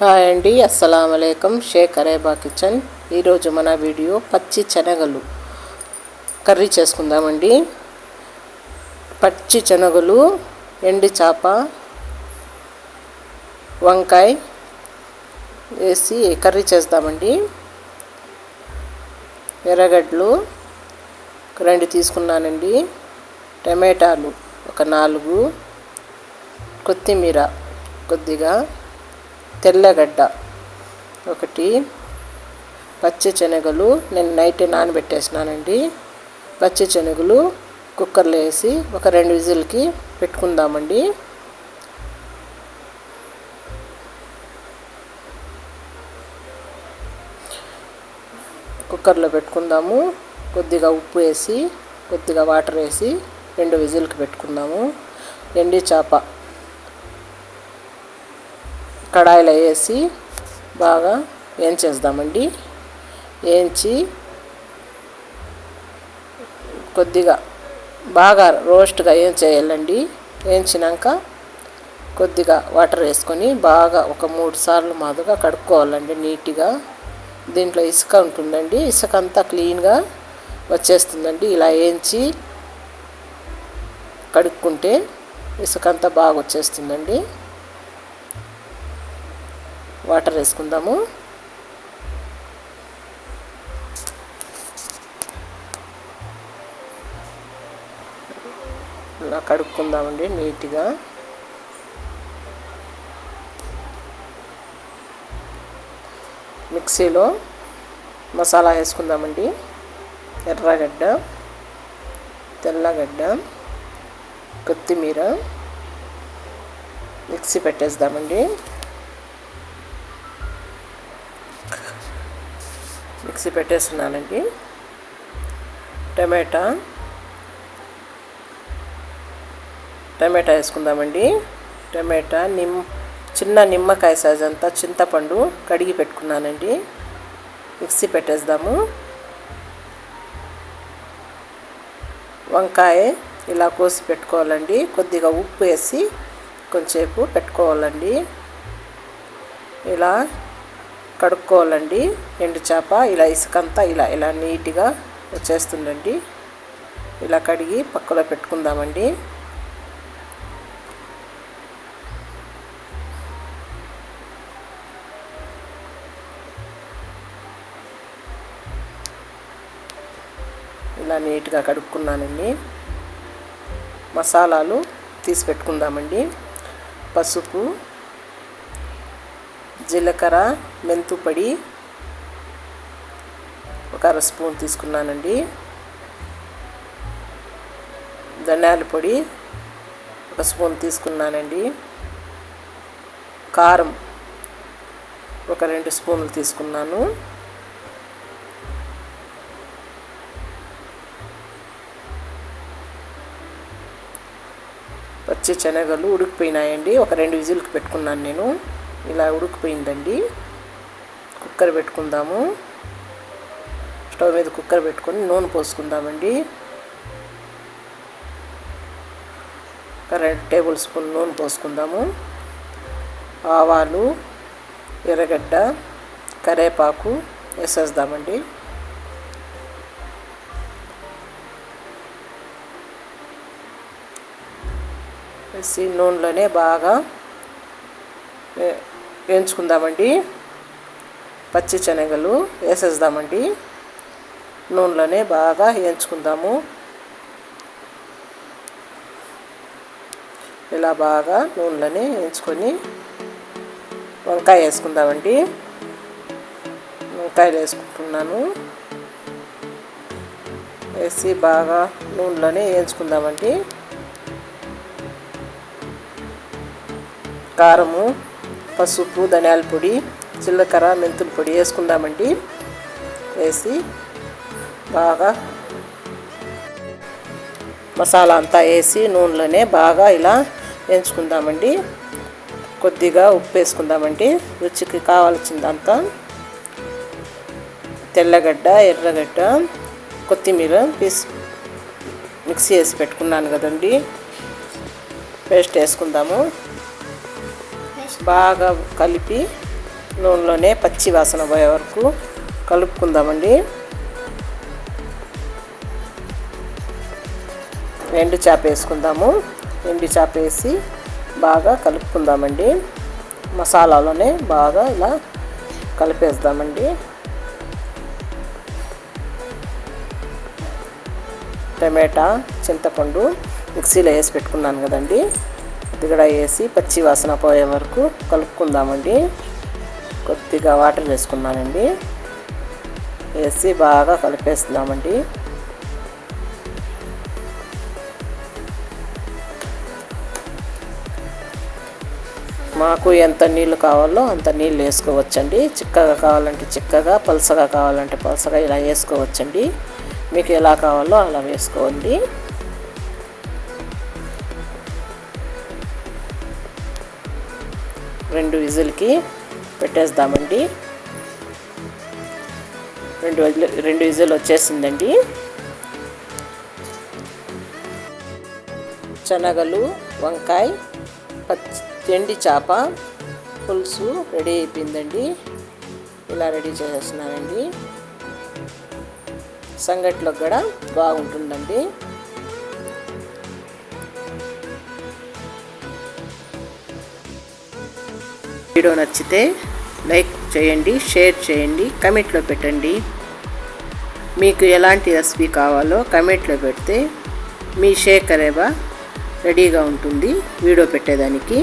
Hi అండి అస్సలం అయికం షేక్ అరేబా కిచెన్. ఈరోజు మన వీడియో పచ్చి శనగలు. కర్రీ చేసుకుందామండి. పచ్చి శనగలు ఎండి చేప వంకాయ వేసి కర్రీ చేద్దామండి ఎర్రగడ్డలు రెండు తీసుకున్నానండి. టమాటాలు ఒక నాలుగు. కొత్తిమీర కొద్దిగా తెల్లగడ్డ. ఒకటి పచ్చి శనగలు నేను నైట్ నానబెట్టేసినానండి. పచ్చి శనగలు కుక్కర్లో వేసి ఒక రెండు విజిల్కి పెట్టుకుందామండి. కుక్కర్లో పెట్టుకుందాము. కొద్దిగా ఉప్పు వేసి కొద్దిగా వాటర్ వేసి రెండు విజిల్కి పెట్టుకుందాము. ఎండి చేప. కడాయిలో వేసి బాగా వేయించేద్దామండి. వేయించి కొద్దిగా బాగా రోస్ట్గా ఏం చేయాలండి? వేయించినాక కొద్దిగా వాటర్ వేసుకొని బాగా ఒక మూడు సార్లు మాదిరిగా కడుక్కోవాలండి నీట్గా. దీంట్లో ఇసుక ఉంటుందండి. ఇసుక అంతా క్లీన్గా వచ్చేస్తుందండి. ఇలా వేయించి కడుక్కుంటే ఇసుక అంతా బాగా వచ్చేస్తుందండి. వాటర్ వేసుకుందాము. ఇలా కడుక్కుందామండి నీట్గా. మిక్సీలో మసాలా వేసుకుందామండి. ఎర్రగడ్డ తెల్లగడ్డ కొత్తిమీర మిక్సీ పెట్టేద్దామండి. మిక్సీ పెట్టేస్తున్నానండి. టమాటా. టమాటా వేసుకుందామండి. టమాటా నిమ్ చిన్న నిమ్మకాయ సైజ్ అంతా చింతపండు కడిగి పెట్టుకున్నానండి. మిక్సీ పెట్టేద్దాము. వంకాయ ఇలా కోసి పెట్టుకోవాలండి. కొద్దిగా ఉప్పు వేసి కొంచెంసేపు పెట్టుకోవాలండి. ఇలా కడుక్కోవాలండి. ఎండు చేప ఇలా ఇసుకంతా ఇలా ఇలా నీట్గా వచ్చేస్తుందండి. ఇలా కడిగి పక్కలో పెట్టుకుందామండి. ఇలా నీట్గా కడుక్కున్నానండి. మసాలాలు తీసి పెట్టుకుందామండి. పసుపు జీలకర్ర మెంతు పొడి ఒక అర స్పూన్ తీసుకున్నానండి. ధనియాల పొడి ఒక స్పూన్ తీసుకున్నానండి. కారం ఒక రెండు స్పూన్లు తీసుకున్నాను. పచ్చి శనగలు ఉడికిపోయినాయండి. ఒక రెండు విజిల్కి పెట్టుకున్నాను నేను. ఇలా ఉడికిపోయిందండి. కుక్కర్ పెట్టుకుందాము. స్టవ్ మీద కుక్కర్ పెట్టుకొని నూనె పోసుకుందామండి. రెండు టేబుల్ స్పూన్ నూనె పోసుకుందాము. ఆవాలు ఎర్రగడ్డ కరేపాకు వేసేద్దామండి. వేసి నూనెలోనే బాగా వేయించుకుందామండి. పచ్చి శనగలు వేసేద్దామండి. నూనెలోనే బాగా వేయించుకుందాము. ఇలా బాగా నూనెలోనే వేయించుకొని వంకాయ వేసుకుందామండి. వంకాయలు వేసుకుంటున్నాను. వేసి బాగా నూనెలోనే వేయించుకుందామండి. కారము పసుపు ధనియాల పొడి జీలకర్ర మెంతుల పొడి వేసుకుందామండి. వేసి బాగా మసాలా అంతా వేసి నూనెలోనే బాగా ఇలా వేయించుకుందామండి. కొద్దిగా ఉప్పు వేసుకుందామండి. రుచికి కావాల్సిందంతా తెల్లగడ్డ ఎర్రగడ్డ కొత్తిమీర పీస్ మిక్సీ వేసి పెట్టుకున్నాను కదండి. పేస్ట్ వేసుకుందాము. బాగా కలిపి నూనెలోనే పచ్చి వాసన పోయే వరకు కలుపుకుందామండి. ఎండు చేప వేసుకుందాము. ఎండు చేప వేసి బాగా కలుపుకుందామండి. మసాలాలోనే బాగా ఇలా కలిపేద్దామండి. టమాటా చింతపండు మిక్సీలో వేసి పెట్టుకున్నాను కదండి. కొద్దిగా వేసి పచ్చి వాసన పోయే వరకు కలుపుకుందామండి. కొద్దిగా వాటర్ వేసుకున్నానండి. వేసి బాగా కలిపేస్తున్నామండి. మాకు ఎంత నీళ్ళు కావాలో అంత నీళ్ళు వేసుకోవచ్చండి. చిక్కగా కావాలంటే చిక్కగా పలసగా కావాలంటే పలసగా ఇలా వేసుకోవచ్చండి. మీకు ఎలా కావాలో అలా వేసుకోండి. రెండు విజిల్కి పెట్టేద్దామండి. రెండు రెండు విజిల్ వచ్చేసిందండి. శనగలు వంకాయ పచ్చి ఎండి చేప పులుసు రెడీ అయిపోయిందండి. ఇలా రెడీ చేసేస్తున్నానండి. సంగట్లో కూడా బాగుంటుందండి. వీడియో నచ్చితే లైక్ చేయండి షేర్ చేయండి కమెంట్లో పెట్టండి. మీకు ఎలాంటి రెసిపీ కావాలో కమెంట్లో పెడితే మీ షేర్ రెడీగా ఉంటుంది వీడియో పెట్టేదానికి.